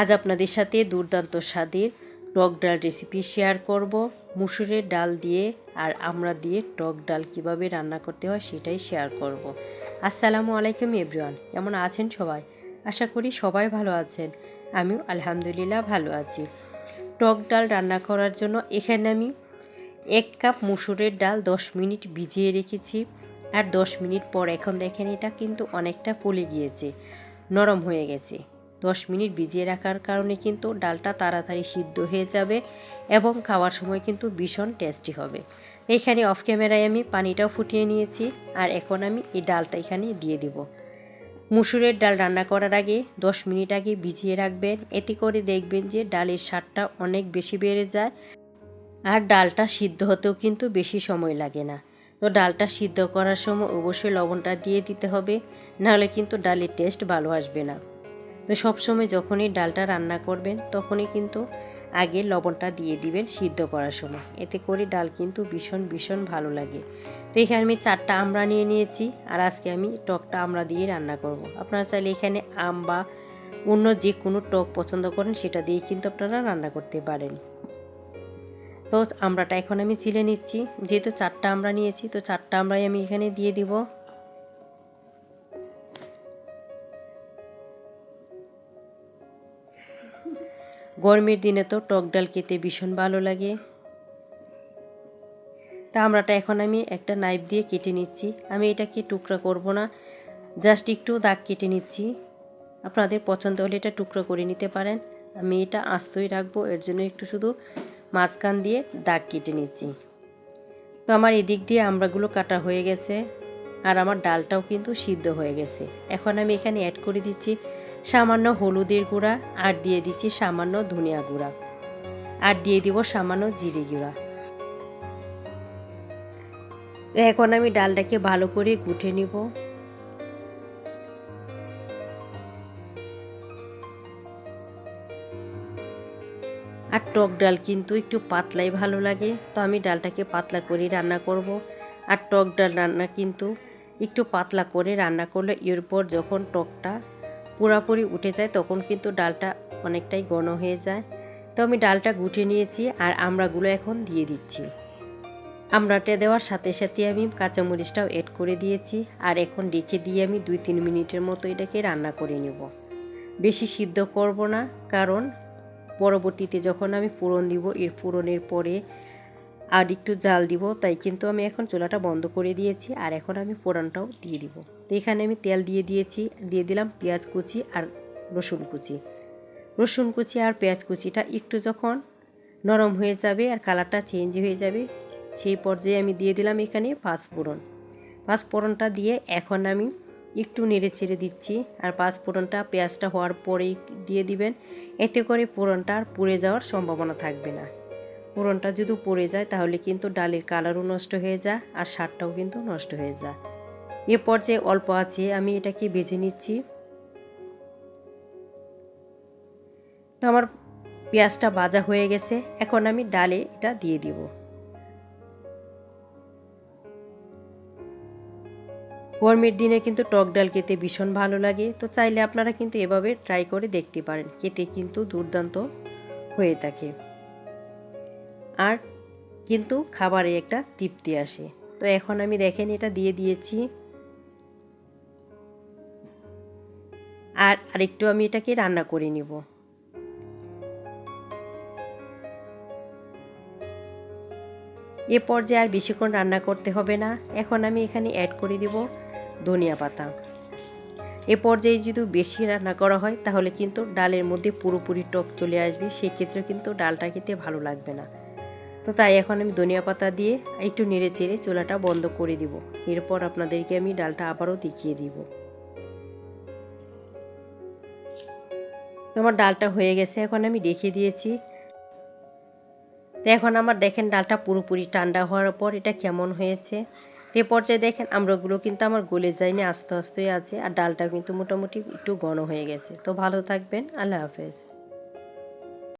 আজ আপনাদের সাথে দুর্দান্ত স্বাদের টক ডাল রেসিপি শেয়ার করব। মুসুরের ডাল দিয়ে আর আমরা দিয়ে টক ডাল কীভাবে রান্না করতে হয় সেটাই শেয়ার করব। আসসালামু আলাইকুম এভরিওয়ান কেমন আছেন সবাই? আশা করি সবাই ভালো আছেন। আমিও আলহামদুলিল্লাহ ভালো আছি। টক ডাল রান্না করার জন্য এখানে আমি এক কাপ মুসুরের ডাল দশ মিনিট ভিজিয়ে রেখেছি। আর দশ মিনিট পর এখন দেখেন এটা কিন্তু অনেকটা ফুলে গিয়েছে, নরম হয়ে গেছে। দশ মিনিট ভিজিয়ে রাখার কারণে কিন্তু ডালটা তাড়াতাড়ি সিদ্ধ হয়ে যাবে এবং খাওয়ার সময় কিন্তু ভীষণ টেস্টি হবে। এখানে অফ ক্যামেরায় আমি পানিটাও ফুটিয়ে নিয়েছি আর এখন আমি এই ডালটা এখানে দিয়ে দিব। মুসুরের ডাল রান্না করার আগে দশ মিনিট আগে ভিজিয়ে রাখবেন। এতে করে দেখবেন যে ডালের স্বাদটা অনেক বেশি বেড়ে যায় আর ডালটা সিদ্ধ হতেও কিন্তু বেশি সময় লাগে না। তো ডালটা সিদ্ধ করার সময় অবশ্যই লবণটা দিয়ে দিতে হবে, নাহলে কিন্তু ডালের টেস্ট ভালো আসবে না। তো সবসময় যখনই ডালটা রান্না করবেন, তখনই কিন্তু আগে লবণটা দিয়ে দিবেন সিদ্ধ করার সময়। এতে করে ডাল কিন্তু ভীষণ ভীষণ ভালো লাগে। তো এখানে আমি চারটা আমড়া নিয়ে নিয়েছি, আর আজকে আমি টকটা আমড়া দিয়ে রান্না করব। আপনারা চাইলে এখানে আম বা অন্য যে কোনো টক পছন্দ করেন, সেটা দিয়ে কিন্তু আপনারা রান্না করতে পারেন। তো আমড়াটা এখন আমি চিলে নিচ্ছি। যেহেতু চারটা আমরা নিয়েছি, তো চারটা আমরাই আমি এখানে দিয়ে দিব। গরমের দিনে তো টক ডাল খেতে ভীষণ ভালো লাগে। তা আমরাটা এখন আমি একটা নাইফ দিয়ে কেটে নিচ্ছি। আমি এটাকে টুকরা করব না জাস্ট একটু দাগ কেটে নিচ্ছি। আপনাদের পছন্দ হলে এটা টুকরো করে নিতে পারেন। আমি এটা আস্তই রাখব, এর জন্য একটু শুধু মাঝখান দিয়ে দাগ কেটে নিচ্ছি। তো আমার এদিক দিয়ে আমড়াগুলো কাটা হয়ে গেছে, আর আমার ডালটাও কিন্তু সিদ্ধ হয়ে গেছে। এখন আমি এখানে অ্যাড করে দিচ্ছি সামান্য হলুদের গুঁড়া, আর দিয়ে দিচ্ছি সামান্য ধনিয়া গুঁড়া। আর দিয়ে দিব সামান্য জিরে গুঁড়া। এখন আমি ডালটাকে ভালো করে গুটে নিব। আর টক ডাল কিন্তু একটু পাতলাই ভালো লাগে, তো আমি ডালটাকে পাতলা করে রান্না করব। আর টক ডাল রান্না কিন্তু একটু পাতলা করে রান্না করলে এরপর যখন টকটা পুরাপুরি উঠে যায়, তখন কিন্তু ডালটা অনেকটাই ঘন হয়ে যায়। তো আমি ডালটা গুটে নিয়েছি আর আমড়াগুলো এখন দিয়ে দিচ্ছি। আমড়াটা দেওয়ার সাথে সাথে আমি কাঁচামরিচটাও অ্যাড করে দিয়েছি আর এখন রেখে দিয়ে আমি দুই তিন মিনিটের মতো এটাকে রান্না করে নেব। বেশি সিদ্ধ করব না, কারণ পরবর্তীতে যখন আমি ফোড়ন দিব, এর ফোড়নের পরে আর একটু জাল দিব, তাই কিন্তু আমি এখন চুলাটা বন্ধ করে দিয়েছি আর এখন আমি ফোড়নটাও দিয়ে দিব। তো এখানে আমি তেল দিয়ে দিয়েছি, দিয়ে দিলাম পেঁয়াজ কুচি আর রসুন কুচি। রসুন কুচি আর পেঁয়াজ কুচিটা একটু যখন নরম হয়ে যাবে আর কালারটা চেঞ্জ হয়ে যাবে, সেই পর্যায়ে আমি দিয়ে দিলাম এখানে পাঁচফোড়ন পাঁচফোড়নটা দিয়ে এখন আমি একটু নেড়ে চেড়ে দিচ্ছি আর পাঁচ ফোড়নটা পেঁয়াজটা হওয়ার পরেই দিয়ে দিবেন। এতে করে ফোড়নটা আর পুড়ে যাওয়ার সম্ভাবনা থাকবে না। ফোড়নটা যদি পড়ে যায়, তাহলে কিন্তু ডালের কালারও নষ্ট হয়ে যায় আর স্বাদটাও কিন্তু নষ্ট হয়ে যায়। এ পর্যায়ে অল্প আছে আমি এটাকে ভেজে নিচ্ছি। তো আমার পেঁয়াজটা ভাজা হয়ে গেছে, এখন আমি ডালে এটা দিয়ে দিব। গরমের দিনে কিন্তু টক ডাল খেতে ভীষণ ভালো লাগে, তো চাইলে আপনারা কিন্তু এভাবে ট্রাই করে দেখতে পারেন, খেতে কিন্তু দুর্দান্ত হয়ে থাকে। আর কিন্তু খাবারে একটা তৃপ্তি আসে। তো এখন আমি দেখেন এটা দিয়ে দিয়েছি। আর আরেকটু আমি এটাকে রান্না করে নিব। এ পর্যায়ে আর বেশিক্ষণ রান্না করতে হবে না। এখন আমি এখানে অ্যাড করে দিব ধনিয়া পাতা। এ পর্যায়ে যদি বেশি রান্না করা হয়, তাহলে কিন্তু ডালের মধ্যে পুরোপুরি টক চলে আসবে। সেক্ষেত্রে কিন্তু ডালটা খেতে ভালো লাগবে না। তো তাই এখন আমি ধনিয়া পাতা দিয়ে একটু নেড়ে চেড়ে চুলাটা বন্ধ করে দিব। এরপর আপনাদেরকে আমি ডালটা আবারও দেখিয়ে দিব। তোমার ডালটা হয়ে গেছে, এখন আমি রেখে দিয়েছি। তো এখন আমার দেখেন ডালটা পুরোপুরি ঠান্ডা হওয়ার পর এটা কেমন হয়েছে। এ পর্যায়ে দেখেন আমরাগুলো কিন্তু আমার গলে যায়নি, আস্তে আস্তে আছে, আর ডালটা কিন্তু মোটামুটি একটু ঘন হয়ে গেছে। তো ভালো থাকবেন, আল্লাহ হাফেজ।